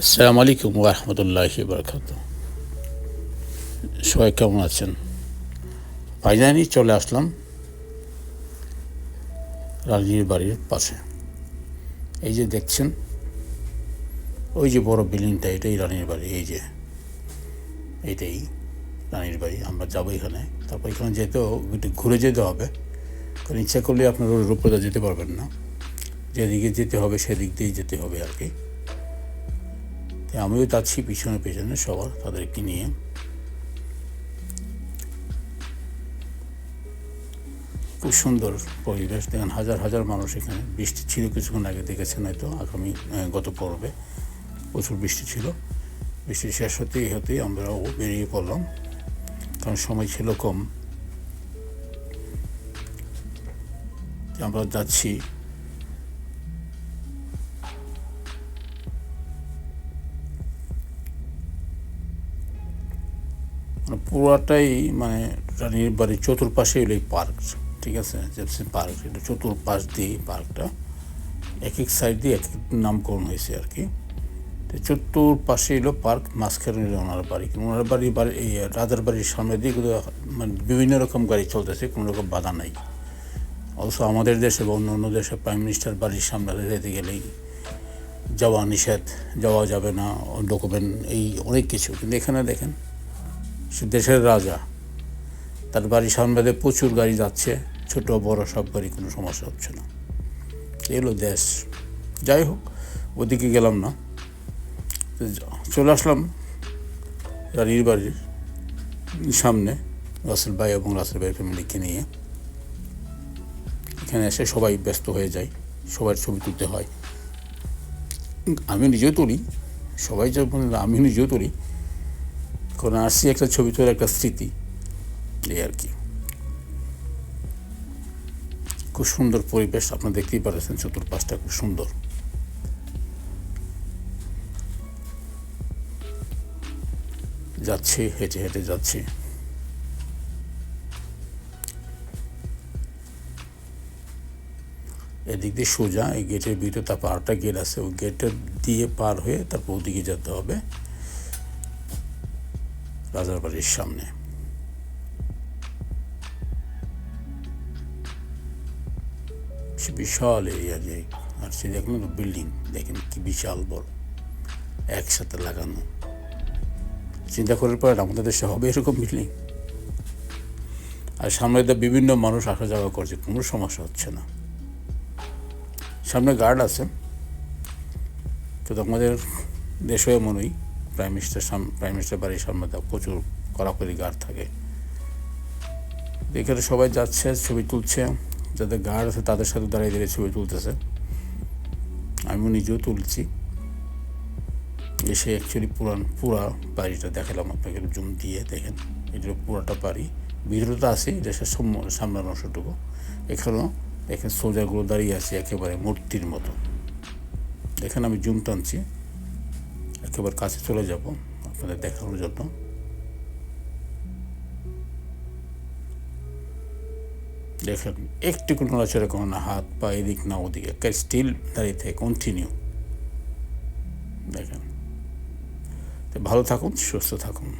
আসসালামু আলাইকুম রহমতুল্লাহ বরকাত সবাই কেমন আছেন? ফাইনালি চলে আসলাম রাজনীর বাড়ির পাশে। এই যে দেখছেন, ওই যে বড় বিল্ডিংটা, এটাই রানীর বাড়ি, এই যে এটাই রানীর বাড়ি, আমরা যাব এখানে। তারপর এখানে যেতেও একটু ঘুরে যেতে হবে, কারণ ইচ্ছা করলে আপনার ওর উপরে যেতে পারবেন না। যেদিকে যেতে হবে সেদিক দিয়েই যেতে হবে আর কি। আমিও যাচ্ছি পিছনে পেছনে সবার তাদেরকে নিয়ে। খুব সুন্দর পরিবেশ। দেখেন, হাজার হাজার মানুষ এখানে। বৃষ্টি ছিল কিছুক্ষণ আগে, দেখেছেন হয়তো আগামী গত পর্বে। প্রচুর বৃষ্টি ছিল। বৃষ্টি শেষ হতেই হতেই আমরাও বেরিয়ে পড়লাম। কারণ সময় ছিল কম। আমরা যাচ্ছি পুরাটাই মানে রানীর বাড়ির চতুর্পাশে হলো এই পার্ক, ঠিক আছে? জেপসি পার্ক, এটা চতুর্পাশ দিয়ে পার্কটা। এক এক সাইড দিয়ে এক এক নামকরণ হয়েছে আর কি। তো চতুর্পাশে এলো পার্ক, মাঝখানে ওনার বাড়ি। ওনার বাড়ি বাড়ি, এই রাজার বাড়ির সামনে দিয়ে মানে বিভিন্ন রকম গাড়ি চলতেছে, কোনো রকম বাধা নাই। অবশ্য আমাদের দেশে বা অন্য অন্য দেশে প্রাইম মিনিস্টার বাড়ির সামনে যেতে গেলেই যাওয়া নিষেধ, যাওয়া যাবে না ডকুমেন্ট এই অনেক কিছু। কিন্তু এখানে দেখেন দেশের রাজা। তার বাড়ির সামনে প্রচুর গাড়ি যাচ্ছে, ছোট বড় সব গাড়ি, কোনো সমস্যা হচ্ছে না। এলো দেশ। যাই হোক, ওদিকে গেলাম না। চলে আসলাম রানীর বাড়ির সামনে, রাসেল ভাই এবং রাসেল ভাইয়ের ফ্যামিলিকে নিয়ে। এখানে এসে সবাই ব্যস্ত হয়ে যায়, সবার ছবি তুলতে হয়। আমি নিজেও তুলি, সবাই যখন আমি নিজেও তুলি। কারণ আসছি একটা ছবি তোলার একটা স্মৃতি। এই আর কি। খুব সুন্দর পরিবেশ আপনারা দেখতেই পাচ্ছেন চতুর্পাশটা খুব সুন্দর। যাচ্ছে, হেঁটে হেঁটে যাচ্ছে। এদিক দিয়ে সোজা, এই গেটের ভিতরে তারপর আরেকটা গেট আছে, ওই গেটটা দিয়ে পার হয়ে তারপর ওদিকে যেতে হবে। রাজার বাড়ির সামনে বিশাল এরিয়া যে, আর সে দেখলেন তো বিল্ডিং, দেখেন কি বিশাল বড়, একসাথে লাগানো। চিন্তা করার পর আমাদের দেশে হবে এরকম বিল্ডিং। আর সামনে তো বিভিন্ন মানুষ আসা যাওয়া করছে, কোনো সমস্যা হচ্ছে না। সামনে গার্ড আছে, তো আমাদের দেশেও এমনই প্রাইম মিনিস্টার প্রাইম মিনিস্টার বাড়ির সামনে প্রচুর কড়াকড়ি গার্ড থাকে। এখানে সবাই যাচ্ছে, ছবি তুলছে, যাদের গার্ড আছে তাদের সাথে দাঁড়িয়ে দাঁড়িয়ে ছবি তুলতেছে। আমিও নিজেও তুলছি। এসে অ্যাকচুয়ালি পুরান, পুরা বাড়িটা দেখালাম আপনাকে জুম দিয়ে দেখেন। এটা পুরাটা বাড়ি, ভিতরে তো আছে এটা সে সাম- সামনের অংশটুকু। এখানেও দেখেন সোজাগুলো দাঁড়িয়ে আছে, একেবারে মূর্তির মতো। এখানে আমি জুম টানছি। একেবারে কাছে চলে যাব, আপনাদের দেখানোর জন্য। দেখেন, একটি কোনো নড়াচড়া কোনো না হাত পা এদিক না ওদিকে স্টিল দাঁড়িয়ে থাকে কন্টিনিউ দেখেন। তো ভালো থাকুন, সুস্থ থাকুন।